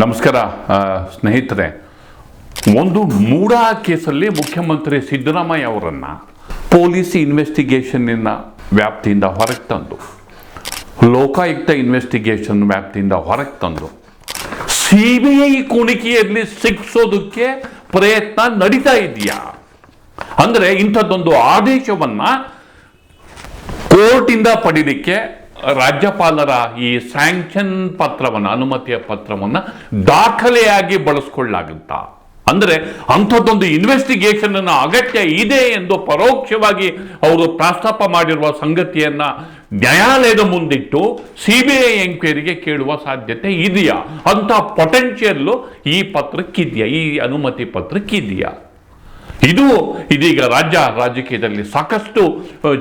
ನಮಸ್ಕಾರ ಸ್ನೇಹಿತರೆ. ಒಂದು ಮೂಡ ಕೇಸಲ್ಲಿ ಮುಖ್ಯಮಂತ್ರಿ ಸಿದ್ದರಾಮಯ್ಯ ಅವರನ್ನ ಪೊಲೀಸ್ ಇನ್ವೆಸ್ಟಿಗೇಷನ್ನಿನ ವ್ಯಾಪ್ತಿಯಿಂದ ಹೊರಗೆ ತಂದು, ಲೋಕಾಯುಕ್ತ ಇನ್ವೆಸ್ಟಿಗೇಷನ್ ವ್ಯಾಪ್ತಿಯಿಂದ ಹೊರಗೆ ತಂದು ಸಿ ಬಿ ಐ ಕುಣಿಕೆಯಲ್ಲಿ ಸಿಕ್ಸೋದಕ್ಕೆ ಪ್ರಯತ್ನ ನಡೀತಾ ಇದೆಯಾ? ಅಂದರೆ ಇಂಥದ್ದೊಂದು ಆದೇಶವನ್ನ ಕೋರ್ಟಿಂದ ಪಡೀಲಿಕ್ಕೆ ರಾಜ್ಯಪಾಲರ ಈ ಸ್ಯಾಂಕ್ಷನ್ ಪತ್ರವನ್ನು, ಅನುಮತಿಯ ಪತ್ರವನ್ನು ದಾಖಲೆಯಾಗಿ ಬಳಸ್ಕೊಳ್ಳಾಗುತ್ತಾ ಅಂದರೆ ಅಂಥದ್ದೊಂದು ಇನ್ವೆಸ್ಟಿಗೇಷನ್ ಅನ್ನು ಅಗತ್ಯ ಇದೆ ಎಂದು ಪರೋಕ್ಷವಾಗಿ ಅವರು ಪ್ರಸ್ತಾಪ ಮಾಡಿರುವ ಸಂಗತಿಯನ್ನ ನ್ಯಾಯಾಲಯದ ಮುಂದಿಟ್ಟು ಸಿ ಬಿ ಐ ಎಂಕ್ವೈರಿಗೆ ಕೇಳುವ ಸಾಧ್ಯತೆ ಇದೆಯಾ? ಅಂತ ಪೊಟೆನ್ಷಿಯಲ್ಲು ಈ ಪತ್ರಕ್ಕಿದೆಯಾ? ಈ ಅನುಮತಿ ಪತ್ರಕ್ಕಿದೆಯಾ? ಇದು ಇದೀಗ ರಾಜ್ಯ ರಾಜಕೀಯದಲ್ಲಿ ಸಾಕಷ್ಟು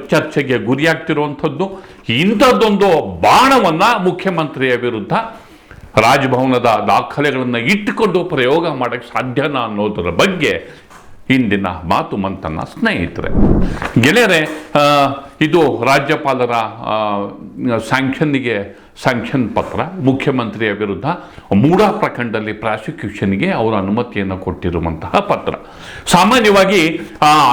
ಚರ್ಚೆಗೆ ಗುರಿಯಾಗ್ತಿರುವಂಥದ್ದು. ಇಂಥದ್ದೊಂದು ಬಾಣವನ್ನ ಮುಖ್ಯಮಂತ್ರಿಯ ವಿರುದ್ಧ ರಾಜಭವನದ ದಾಖಲೆಗಳನ್ನು ಇಟ್ಟುಕೊಂಡು ಪ್ರಯೋಗ ಮಾಡೋಕ್ಕೆ ಸಾಧ್ಯನಾ ಅನ್ನೋದರ ಬಗ್ಗೆ ಇಂದಿನ ಮಾತು ಮಂತನ್ನ ಸ್ನೇಹಿತರೆ. ಗೆಳೆಯರೆ ಇದು ರಾಜ್ಯಪಾಲರ ಸ್ಯಾಂಕ್ಷನ್ನಿಗೆ ಸ್ಯಾಂಕ್ಷನ್ ಪತ್ರ, ಮುಖ್ಯಮಂತ್ರಿಯ ವಿರುದ್ಧ ಮೂಡಾ ಪ್ರಖಂಡದಲ್ಲಿ ಪ್ರಾಸಿಕ್ಯೂಷನ್ಗೆ ಅವರು ಅನುಮತಿಯನ್ನು ಕೊಟ್ಟಿರುವಂತಹ ಪತ್ರ. ಸಾಮಾನ್ಯವಾಗಿ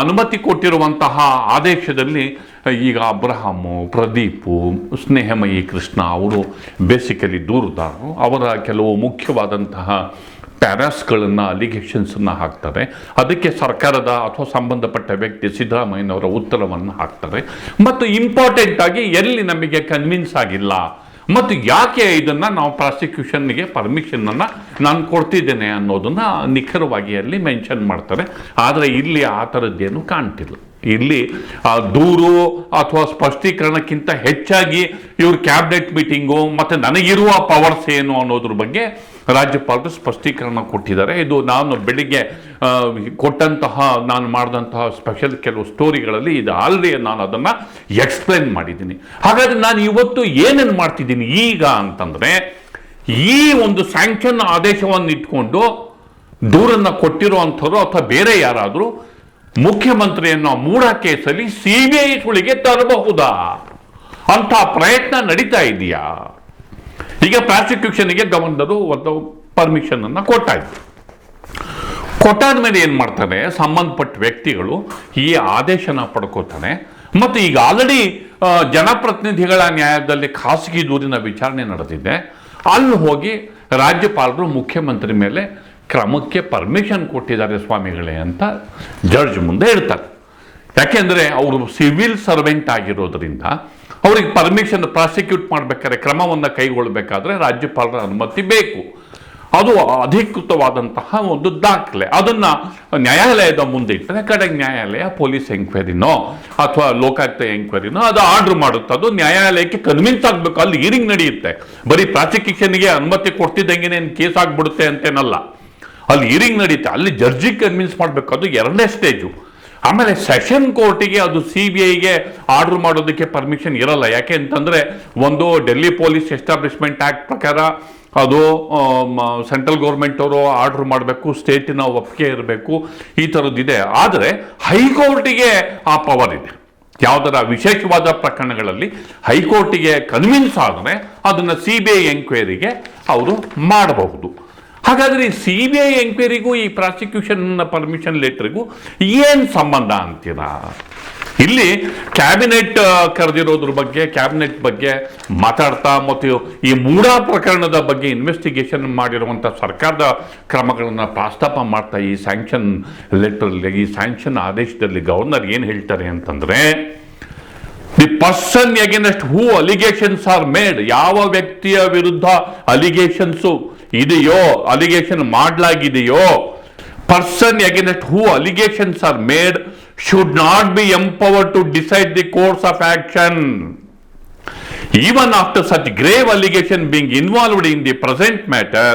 ಅನುಮತಿ ಕೊಟ್ಟಿರುವಂತಹ ಆದೇಶದಲ್ಲಿ ಈಗ ಅಬ್ರಹಾಮು, ಪ್ರದೀಪು, ಸ್ನೇಹಮಯಿ ಕೃಷ್ಣ ಅವರು ಬೇಸಿಕಲಿ ದೂರದಾರರು, ಅವರ ಕೆಲವು ಮುಖ್ಯವಾದಂತಹ ಪ್ಯಾರಾಸ್ಗಳನ್ನು, ಅಲಿಗೇಷನ್ಸನ್ನು ಹಾಕ್ತಾರೆ. ಅದಕ್ಕೆ ಸರ್ಕಾರದ ಅಥವಾ ಸಂಬಂಧಪಟ್ಟ ವ್ಯಕ್ತಿ ಸಿದ್ದರಾಮಯ್ಯನವರ ಉತ್ತರವನ್ನು ಹಾಕ್ತಾರೆ. ಮತ್ತು ಇಂಪಾರ್ಟೆಂಟ್ ಆಗಿ ಎಲ್ಲಿ ನಮಗೆ ಕನ್ವಿನ್ಸ್ ಆಗಿಲ್ಲ ಮತ್ತು ಯಾಕೆ ಇದನ್ನು ನಾವು ಪ್ರಾಸಿಕ್ಯೂಷನ್ಗೆ ಪರ್ಮಿಷನನ್ನು ನಾನು ಕೊಡ್ತಿದ್ದೇನೆ ಅನ್ನೋದನ್ನು ನಿಖರವಾಗಿ ಅಲ್ಲಿ ಮೆನ್ಷನ್ ಮಾಡ್ತಾರೆ. ಆದರೆ ಇಲ್ಲಿ ಆ ಥರದ್ದೇನು ಕಾಣ್ತಿಲ್ಲ. ಇಲ್ಲಿ ದೂರು ಅಥವಾ ಸ್ಪಷ್ಟೀಕರಣಕ್ಕಿಂತ ಹೆಚ್ಚಾಗಿ ಇವ್ರ ಕ್ಯಾಬಿನೆಟ್ ಮೀಟಿಂಗು ಮತ್ತು ನನಗಿರುವ ಪವರ್ಸ್ ಏನು ಅನ್ನೋದ್ರ ಬಗ್ಗೆ ರಾಜ್ಯಪಾಲರು ಸ್ಪಷ್ಟೀಕರಣ ಕೊಟ್ಟಿದ್ದಾರೆ. ಇದು ನಾನು ಬೆಳಿಗ್ಗೆ ಕೊಟ್ಟಂತಹ, ನಾನು ಮಾಡಿದಂತಹ ಸ್ಪೆಷಲ್ ಕೆಲವು ಸ್ಟೋರಿಗಳಲ್ಲಿ ಇದು. ಆಲ್ರೆಡಿ ನಾನು ಅದನ್ನು ಎಕ್ಸ್ಪ್ಲೈನ್ ಮಾಡಿದ್ದೀನಿ. ಹಾಗಾದರೆ ನಾನು ಇವತ್ತು ಏನೇನು ಮಾಡ್ತಿದ್ದೀನಿ ಈಗ ಅಂತಂದರೆ, ಈ ಒಂದು ಸ್ಯಾಂಕ್ಷನ್ ಆದೇಶವನ್ನು ಇಟ್ಕೊಂಡು ದೂರನ್ನು ಕೊಟ್ಟಿರುವಂಥವ್ರು ಅಥವಾ ಬೇರೆ ಯಾರಾದರೂ ಮುಖ್ಯಮಂತ್ರಿಯನ್ನು ಮೂಢ ಕೇಸಲ್ಲಿ ಸಿ ಬಿ ಐ ಸುಳಿಗೆ ತರಬಹುದಾ? ಅಂತ ಪ್ರಯತ್ನ ನಡೀತಾ ಇದೆಯಾ? ಈಗ ಪ್ರಾಸಿಕ್ಯೂಷನ್ಗೆ ಗವರ್ನರು ಒಂದು ಪರ್ಮಿಷನ್ ಅನ್ನ ಕೊಟ್ಟಾಯ್ತು. ಕೊಟ್ಟಾದ ಮೇಲೆ ಏನು ಮಾಡ್ತಾರೆ ಸಂಬಂಧಪಟ್ಟ ವ್ಯಕ್ತಿಗಳು ಈ ಆದೇಶನ ಪಡ್ಕೋತಾನೆ. ಮತ್ತು ಈಗ ಆಲ್ರೆಡಿ ಜನಪ್ರತಿನಿಧಿಗಳ ನ್ಯಾಯದಲ್ಲಿ ಖಾಸಗಿ ದೂರಿನ ವಿಚಾರಣೆ ನಡೆದಿದೆ. ಅಲ್ಲಿ ಹೋಗಿ ರಾಜ್ಯಪಾಲರು, ಮುಖ್ಯಮಂತ್ರಿ ಮೇಲೆ ಕ್ರಮಕ್ಕೆ ಪರ್ಮಿಷನ್ ಕೊಟ್ಟಿದ್ದಾರೆ ಸ್ವಾಮಿಗಳೇ ಅಂತ ಜಡ್ಜ್ ಮುಂದೆ ಹೇಳ್ತಾರೆ. ಯಾಕೆಂದರೆ ಅವರು ಸಿವಿಲ್ ಸರ್ವೆಂಟ್ ಆಗಿರೋದ್ರಿಂದ ಅವ್ರಿಗೆ ಪರ್ಮಿಷನ್ ಪ್ರಾಸಿಕ್ಯೂಟ್ ಮಾಡಬೇಕಾದ್ರೆ ಕ್ರಮವನ್ನು ಕೈಗೊಳ್ಳಬೇಕಾದ್ರೆ ರಾಜ್ಯಪಾಲರ ಅನುಮತಿ ಬೇಕು. ಅದು ಅಧಿಕೃತವಾದಂತಹ ಒಂದು ದಾಖಲೆ. ಅದನ್ನು ನ್ಯಾಯಾಲಯದ ಮುಂದೆ ಇಟ್ಟರೆ ಕಡೆಗೆ ನ್ಯಾಯಾಲಯ ಪೊಲೀಸ್ ಎಂಕ್ವೈರಿನೋ ಅಥವಾ ಲೋಕಾಯುಕ್ತ ಎಂಕ್ವೈರಿನೋ ಅದು ಆರ್ಡರ್ ಮಾಡುತ್ತೆ. ಅದು ನ್ಯಾಯಾಲಯಕ್ಕೆ ಕನ್ವಿನ್ಸ್ ಆಗಬೇಕು. ಅಲ್ಲಿ ಹಿರಿಂಗ್ ನಡೆಯುತ್ತೆ. ಬರೀ ಪ್ರಾಸಿಕ್ಯೂಷನ್ಗೆ ಅನುಮತಿ ಕೊಡ್ತಿದ್ದಂಗೆ ಕೇಸ್ ಆಗಿಬಿಡುತ್ತೆ ಅಂತೇನಲ್ಲ. ಅಲ್ಲಿ ಹಿರಿಂಗ್ ನಡೆಯುತ್ತೆ. ಅಲ್ಲಿ ಜಡ್ಜಿಗೆ ಕನ್ವಿನ್ಸ್ ಮಾಡಬೇಕು. ಅದು ಎರಡನೇ ಸ್ಟೇಜು ಆಮೇಲೆ ಸೆಷನ್ ಕೋರ್ಟಿಗೆ ಅದು ಸಿ ಬಿ ಐಗೆ ಆರ್ಡರ್ ಮಾಡೋದಕ್ಕೆ ಪರ್ಮಿಷನ್ ಇರಲ್ಲ. ಯಾಕೆ ಅಂತಂದರೆ ಒಂದು ಡೆಲ್ಲಿ ಪೊಲೀಸ್ ಎಸ್ಟಾಬ್ಲಿಷ್ಮೆಂಟ್ ಆ್ಯಕ್ಟ್ ಪ್ರಕಾರ ಅದು ಸೆಂಟ್ರಲ್ ಗೌರ್ಮೆಂಟ್ ಅವರು ಆರ್ಡರ್ ಮಾಡಬೇಕು, ಸ್ಟೇಟಿನ ಒಪ್ಪಿಗೆ ಇರಬೇಕು, ಈ ಥರದ್ದಿದೆ ಆದರೆ ಹೈಕೋರ್ಟಿಗೆ ಆ ಪವರ್ ಇದೆ. ಯಾವುದರ ವಿಶೇಷವಾದ ಪ್ರಕರಣಗಳಲ್ಲಿ ಹೈಕೋರ್ಟಿಗೆ ಕನ್ವಿನ್ಸ್ ಆದರೆ ಅದನ್ನು ಸಿ ಬಿ ಐ ಎಂಕ್ವೈರಿಗೆ ಅವರು ಮಾಡಬಹುದು. ಹಾಗಾದ್ರೆ ಸಿ ಬಿ ಐ ಎಂಕ್ವೈರಿಗೂ ಈ ಪ್ರಾಸಿಕ್ಯೂಷನ್ ಪರ್ಮಿಷನ್ ಲೆಟ್ರಿಗೂ ಏನು ಸಂಬಂಧ ಅಂತೀರಾ? ಇಲ್ಲಿ ಕ್ಯಾಬಿನೆಟ್ ಕರೆದಿರೋದ್ರ ಬಗ್ಗೆ ಕ್ಯಾಬಿನೆಟ್ ಬಗ್ಗೆ ಮಾತಾಡ್ತಾ ಮತ್ತು ಈ ಮೂಡಾ ಪ್ರಕರಣದ ಬಗ್ಗೆ ಇನ್ವೆಸ್ಟಿಗೇಷನ್ ಮಾಡಿರುವಂಥ ಸರ್ಕಾರದ ಕ್ರಮಗಳನ್ನು ಪ್ರಸ್ತಾಪ ಮಾಡ್ತಾ ಈ ಸ್ಯಾಂಕ್ಷನ್ ಲೆಟ್ರಲ್ಲಿ ಈ ಸ್ಯಾಂಕ್ಷನ್ ಆದೇಶದಲ್ಲಿ ಗವರ್ನರ್ ಏನು ಹೇಳ್ತಾರೆ ಅಂತಂದರೆ the person against who allegations are made ಯಾವ ವ್ಯಕ್ತಿಯ ವಿರುದ್ಧ ಅಲಿಗೇಷನ್ಸ್ ಇದೆಯೋ allegation ಮಾಡಲಾಗಿದೆಯೋ? Person against who allegations are made should not be empower to decide the course of action even after such grave allegation being involved in the present matter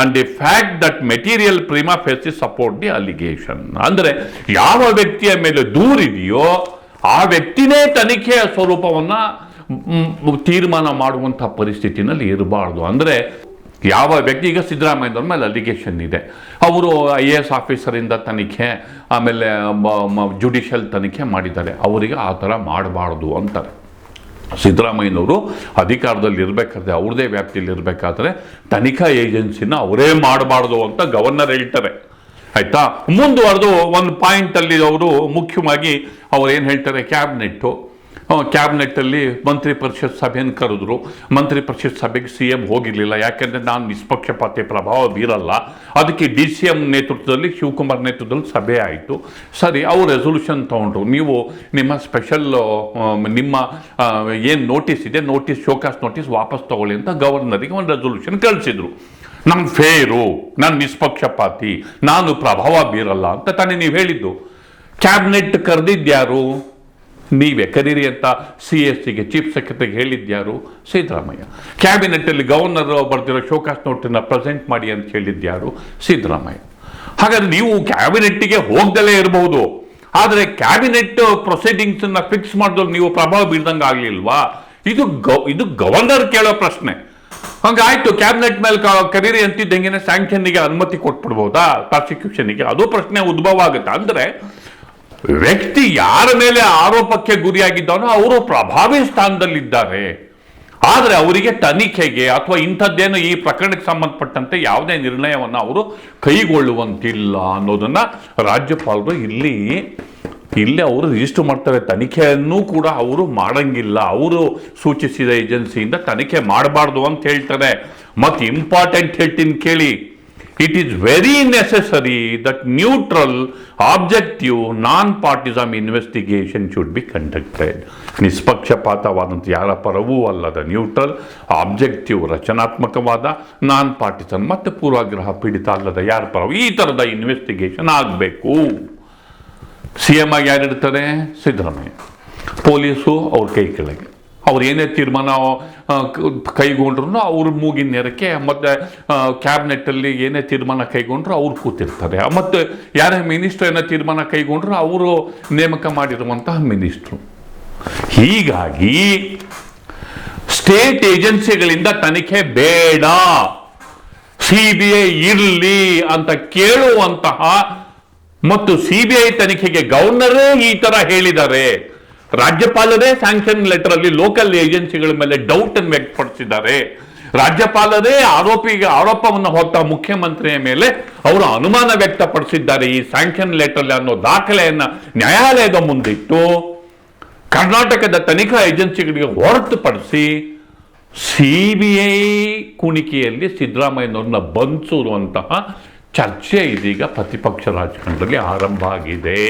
and the fact that material prima facie support the allegation. ಅಂದ್ರೆ ಯಾವ ವ್ಯಕ್ತಿಯ ಮೇಲೆ ದೂರಿದೆಯೋ ಆ ವ್ಯಕ್ತಿನೇ ತನಿಖೆಯ ಸ್ವರೂಪವನ್ನ ತೀರ್ಮಾನ ಮಾಡುವಂಥ ಪರಿಸ್ಥಿತಿನಲ್ಲಿ ಇರಬಾರ್ದು. ಅಂದ್ರೆ ಯಾವ ವ್ಯಕ್ತಿ, ಈಗ ಸಿದ್ದರಾಮಯ್ಯವ್ರ ಮೇಲೆ ಅಲಿಗೇಷನ್ ಇದೆ. ಅವರು ಐ ಎ ಎಸ್ ಆಫೀಸರಿಂದ ತನಿಖೆ, ಆಮೇಲೆ ಜುಡಿಷಿಯಲ್ ತನಿಖೆ ಮಾಡಿದ್ದಾರೆ. ಅವರಿಗೆ ಆ ಥರ ಮಾಡಬಾರ್ದು ಅಂತಾರೆ. ಸಿದ್ದರಾಮಯ್ಯನವರು ಅಧಿಕಾರದಲ್ಲಿ ಇರಬೇಕಾದ್ರೆ, ಅವ್ರದೇ ವ್ಯಾಪ್ತಿಯಲ್ಲಿ ಇರಬೇಕಾದ್ರೆ, ತನಿಖಾ ಏಜೆನ್ಸಿನ ಅವರೇ ಮಾಡಬಾರ್ದು ಅಂತ ಗವರ್ನರ್ ಹೇಳ್ತಾರೆ. ಆಯಿತಾ? ಮುಂದುವರೆದು ಒಂದು ಪಾಯಿಂಟಲ್ಲಿ ಅವರು ಮುಖ್ಯವಾಗಿ ಅವ್ರು ಏನು ಹೇಳ್ತಾರೆ, ಕ್ಯಾಬಿನೆಟ್ಟು ಕ್ಯಾಬಿನೆಟ್ಟಲ್ಲಿ ಮಂತ್ರಿ ಪರಿಷತ್ ಸಭೆಯನ್ನು ಕರೆದ್ರು. ಮಂತ್ರಿ ಪರಿಷತ್ ಸಭೆಗೆ ಸಿ ಎಂ ಹೋಗಿರಲಿಲ್ಲ. ಯಾಕೆಂದರೆ ನಾನು ನಿಷ್ಪಕ್ಷಪಾತಿ ಪ್ರಭಾವ ಬೀರಲ್ಲ. ಅದಕ್ಕೆ ಡಿ ಸಿ ಎಂ ನೇತೃತ್ವದಲ್ಲಿ, ಶಿವಕುಮಾರ್ ನೇತೃತ್ವದಲ್ಲಿ ಸಭೆ ಆಯಿತು. ಸರಿ ಅವು ರೆಸೊಲ್ಯೂಷನ್ ತೊಗೊಂಡ್ರು. ನೀವು ನಿಮ್ಮ ಸ್ಪೆಷಲ್ ನಿಮ್ಮ ಏನು ನೋಟಿಸ್ ಇದೆ ನೋಟಿಸ್ ಶೋಕಾಸ್ ನೋಟಿಸ್ ವಾಪಸ್ ತಗೊಳ್ಳಿ ಅಂತ ಗವರ್ನರಿಗೆ ಒಂದು ರೆಸೊಲ್ಯೂಷನ್ ಕಳಿಸಿದ್ರು. ನಾನು ಫೇರು ನಾನು ನಿಷ್ಪಕ್ಷಪಾತಿ, ನಾನು ಪ್ರಭಾವ ಬೀರಲ್ಲ ಅಂತ ತಾನೇ ನೀವು ಹೇಳಿದ್ದು. ಕ್ಯಾಬಿನೆಟ್ ಕರೆದಿದ್ಯಾರು ನೀವೇ ಕರೀರಿ ಅಂತ ಸಿ ಎಸ್ ಸಿಗೆ ಚೀಫ್ ಸೆಕ್ರೆಟರಿಗೆ ಹೇಳಿದ್ಯಾರು? ಸಿದ್ದರಾಮಯ್ಯ. ಕ್ಯಾಬಿನೆಟ್ಟಲ್ಲಿ ಗವರ್ನರ್ ಬರ್ದಿರೋ ಶೋಕಾಸ್ ನೋಟನ್ನ ಪ್ರೆಸೆಂಟ್ ಮಾಡಿ ಅಂತ ಹೇಳಿದ್ಯಾರು? ಸಿದ್ದರಾಮಯ್ಯ. ಹಾಗಾದ್ರೆ ನೀವು ಕ್ಯಾಬಿನೆಟ್ಟಿಗೆ ಹೋಗ್ದಲೇ ಇರಬಹುದು ಆದರೆ ಕ್ಯಾಬಿನೆಟ್ ಪ್ರೊಸೀಡಿಂಗ್ಸ್ ಅನ್ನ ಫಿಕ್ಸ್ ಮಾಡಿದ್ರು ನೀವು ಪ್ರಭಾವ ಬೀಳ್ದಂಗೆ ಆಗ್ಲಿಲ್ವಾ? ಇದು ಇದು ಗವರ್ನರ್ ಕೇಳೋ ಪ್ರಶ್ನೆ. ಹಂಗಾಯ್ತು, ಕ್ಯಾಬಿನೆಟ್ ಮೇಲೆ ಕರೀರಿ ಅಂತಿದ್ದಂಗೆ ಸ್ಯಾಂಕ್ಷನ್ಗೆ ಅನುಮತಿ ಕೊಟ್ಬಿಡ್ಬೋದಾ? ಪ್ರಾಸಿಕ್ಯೂಷನ್ಗೆ ಅದು ಪ್ರಶ್ನೆ ಉದ್ಭವ ಆಗುತ್ತೆ. ಅಂದ್ರೆ ವ್ಯಕ್ತಿ ಯಾರ ಮೇಲೆ ಆರೋಪಕ್ಕೆ ಗುರಿಯಾಗಿದ್ದಾನೋ ಅವರು ಪ್ರಭಾವಿ ಸ್ಥಾನದಲ್ಲಿದ್ದಾರೆ. ಆದರೆ ಅವರಿಗೆ ತನಿಖೆಗೆ ಅಥವಾ ಇಂಥದ್ದೇನು ಈ ಪ್ರಕರಣಕ್ಕೆ ಸಂಬಂಧಪಟ್ಟಂತೆ ಯಾವುದೇ ನಿರ್ಣಯವನ್ನು ಅವರು ಕೈಗೊಳ್ಳುವಂತಿಲ್ಲ ಅನ್ನೋದನ್ನ ರಾಜ್ಯಪಾಲರು ಇಲ್ಲಿ ಇಲ್ಲಿ ಅವರು ರಿಜಿಸ್ಟರ್ ಮಾಡ್ತಾರೆ. ತನಿಖೆಯನ್ನು ಕೂಡ ಅವರು ಮಾಡಂಗಿಲ್ಲ. ಅವರು ಸೂಚಿಸಿದ ಏಜೆನ್ಸಿಯಿಂದ ತನಿಖೆ ಮಾಡಬಾರ್ದು ಅಂತ ಹೇಳ್ತಾರೆ. ಮತ್ತು ಇಂಪಾರ್ಟೆಂಟ್ ಹೇಳ್ತೀನಿ ಕೇಳಿ. It is very necessary that neutral objective non partisan investigation should be conducted ನಿಷ್ಪಕ್ಷಪಾತವಾದಂಥ ಯಾರ ಪರವೂ ಅಲ್ಲದ ನ್ಯೂಟ್ರಲ್ ಆಬ್ಜೆಕ್ಟಿವ್ ರಚನಾತ್ಮಕವಾದ ನಾನ್ ಪಾರ್ಟಿಸನ್ ಮತ್ತು ಪೂರ್ವಾಗ್ರಹ ಪೀಡಿತ ಅಲ್ಲದ ಯಾರ ಪರವು ಈ ಥರದ ಇನ್ವೆಸ್ಟಿಗೇಷನ್ ಆಗಬೇಕು. ಸಿ ಎಂ ಆಗಿ ಯಾರಿರ್ತಾರೆ ಸಿದ್ದರಾಮಯ್ಯ. ಪೊಲೀಸು ಅವ್ರ ಕೈ ಕೆಳಗೆ. ಅವ್ರು ಏನೇ ತೀರ್ಮಾನ ಕೈಗೊಂಡ್ರು ಅವ್ರ ಮೂಗಿನ ನೇರಕ್ಕೆ ಮತ್ತು ಕ್ಯಾಬಿನೆಟ್ಟಲ್ಲಿ ಏನೇ ತೀರ್ಮಾನ ಕೈಗೊಂಡ್ರು ಅವ್ರು ಕೂತಿರ್ತಾರೆ. ಮತ್ತು ಯಾರೇ ಮಿನಿಸ್ಟ್ರು ಏನೋ ತೀರ್ಮಾನ ಕೈಗೊಂಡ್ರು ಅವರು ನೇಮಕ ಮಾಡಿರುವಂತಹ ಮಿನಿಸ್ಟ್ರು. ಹೀಗಾಗಿ ಸ್ಟೇಟ್ ಏಜೆನ್ಸಿಗಳಿಂದ ತನಿಖೆ ಬೇಡ. ಸಿ ಬಿ ಐ ಇರಲಿ ಅಂತ ಕೇಳುವಂತಹ ಮತ್ತು ಸಿಬಿಐ ತನಿಖೆಗೆ ಗವರ್ನರೇ ಈ ತರ ಹೇಳಿದ್ದಾರೆ. ರಾಜ್ಯಪಾಲರೇ ಸ್ಯಾಂಕ್ಷನ್ ಲೆಟರ್ ಅಲ್ಲಿ ಲೋಕಲ್ ಏಜೆನ್ಸಿಗಳ ಮೇಲೆ ಡೌಟ್ ಅನ್ನು ವ್ಯಕ್ತಪಡಿಸಿದ್ದಾರೆ. ರಾಜ್ಯಪಾಲರೇ ಆರೋಪಿಗೆ ಆರೋಪವನ್ನು ಹೊತ್ತ ಮುಖ್ಯಮಂತ್ರಿಯ ಮೇಲೆ ಅವರು ಅನುಮಾನ ವ್ಯಕ್ತಪಡಿಸಿದ್ದಾರೆ. ಈ ಸ್ಯಾಂಕ್ಷನ್ ಲೆಟರ್ ಅನ್ನೋ ದಾಖಲೆಯನ್ನ ನ್ಯಾಯಾಲಯದ ಮುಂದಿಟ್ಟು ಕರ್ನಾಟಕದ ತನಿಖಾ ಏಜೆನ್ಸಿಗಳಿಗೆ ಹೊರತುಪಡಿಸಿ ಸಿ ಬಿ ಐ ಕುಣಿಕೆಯಲ್ಲಿ ಸಿದ್ದರಾಮಯ್ಯನವ್ರನ್ನ ಬಂಧಿಸುವಂತಹ ಚರ್ಚೆ ಇದೀಗ ಪ್ರತಿಪಕ್ಷ ರಾಜಕಾರಣದಲ್ಲಿ ಆರಂಭ ಆಗಿದೆ.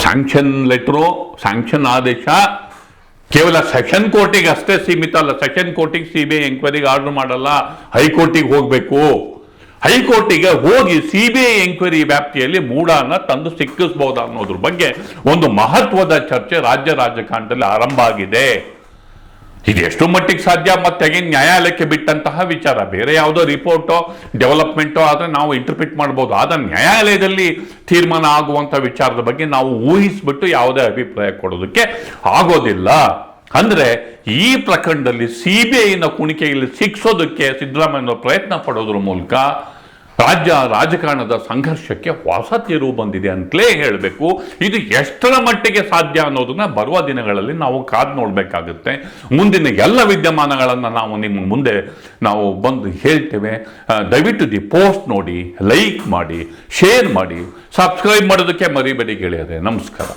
ಸ್ಯಾಂಕ್ಷನ್ ಲೆಟ್ರು ಸ್ಯಾಂಕ್ಷನ್ ಆದೇಶ, ಕೇವಲ ಸೆಷನ್ ಕೋರ್ಟಿಗೆ ಅಷ್ಟೇ ಸೀಮಿತ ಅಲ್ಲ ಸೆಷನ್ ಕೋರ್ಟಿಗೆ ಸಿ ಬಿ ಐ ಎಂಕ್ವೈರಿಗೆ ಆರ್ಡರ್ ಮಾಡಲ್ಲ, ಹೈಕೋರ್ಟಿಗೆ ಹೋಗಬೇಕು. ಹೈಕೋರ್ಟಿಗೆ ಹೋಗಿ ಸಿ ಬಿ ಐ ಎಂಕ್ವೈರಿ ವ್ಯಾಪ್ತಿಯಲ್ಲಿ ಮೂಡಾನ ತಂದು ಸಿಕ್ಕಿಸಬಹುದು ಅನ್ನೋದ್ರ ಬಗ್ಗೆ ಒಂದು ಮಹತ್ವದ ಚರ್ಚೆ ರಾಜ್ಯ ರಾಜಕಾರಣದಲ್ಲಿ ಆರಂಭ ಆಗಿದೆ. ಇದು ಎಷ್ಟು ಮಟ್ಟಿಗೆ ಸಾಧ್ಯ ಮತ್ತೆ ಅಗೇನ್ ನ್ಯಾಯಾಲಯಕ್ಕೆ ಬಿಟ್ಟಂತಹ ವಿಚಾರ? ಬೇರೆ ಯಾವುದೋ ರಿಪೋರ್ಟೋ, ಡೆವಲಪ್ಮೆಂಟೋ ಆದರೆ ನಾವು ಇಂಟರ್ಪ್ರಿಟ್ ಮಾಡ್ಬೋದು. ಆದರೆ ನ್ಯಾಯಾಲಯದಲ್ಲಿ ತೀರ್ಮಾನ ಆಗುವಂಥ ವಿಚಾರದ ಬಗ್ಗೆ ನಾವು ಊಹಿಸ್ಬಿಟ್ಟು ಯಾವುದೇ ಅಭಿಪ್ರಾಯ ಕೊಡೋದಕ್ಕೆ ಆಗೋದಿಲ್ಲ. ಅಂದ್ರೆ ಈ ಪ್ರಕರಣದಲ್ಲಿ ಸಿ ಬಿ ಐನ ಕುಣಿಕೆಯಲ್ಲಿ ಸಿಕ್ಸೋದಕ್ಕೆ ಸಿದ್ದರಾಮಯ್ಯ ಪ್ರಯತ್ನ ಪಡೋದ್ರ ಮೂಲಕ ರಾಜ್ಯ ರಾಜಕಾರಣದ ಸಂಘರ್ಷಕ್ಕೆ ಹೊಸ ತಿರುವು ಬಂದಿದೆ ಅಂತಲೇ ಹೇಳಬೇಕು. ಇದು ಎಷ್ಟರ ಮಟ್ಟಿಗೆ ಸಾಧ್ಯ ಅನ್ನೋದನ್ನ ಬರುವ ದಿನಗಳಲ್ಲಿ ನಾವು ಕಾದು ನೋಡಬೇಕಾಗುತ್ತೆ. ಮುಂದಿನ ಎಲ್ಲ ವಿದ್ಯಮಾನಗಳನ್ನು ನಾವು ನಿಮ್ಮ ಮುಂದೆ ನಾವು ಬಂದು ಹೇಳ್ತೇವೆ. ದಯವಿಟ್ಟು ದಿ ಪೋಸ್ಟ್ ನೋಡಿ, ಲೈಕ್ ಮಾಡಿ, ಶೇರ್ ಮಾಡಿ, ಸಬ್ಸ್ಕ್ರೈಬ್ ಮಾಡೋದಕ್ಕೆ ಮರಿಬೇಡಿ ಗೆಳೆಯರೆ. ನಮಸ್ಕಾರ.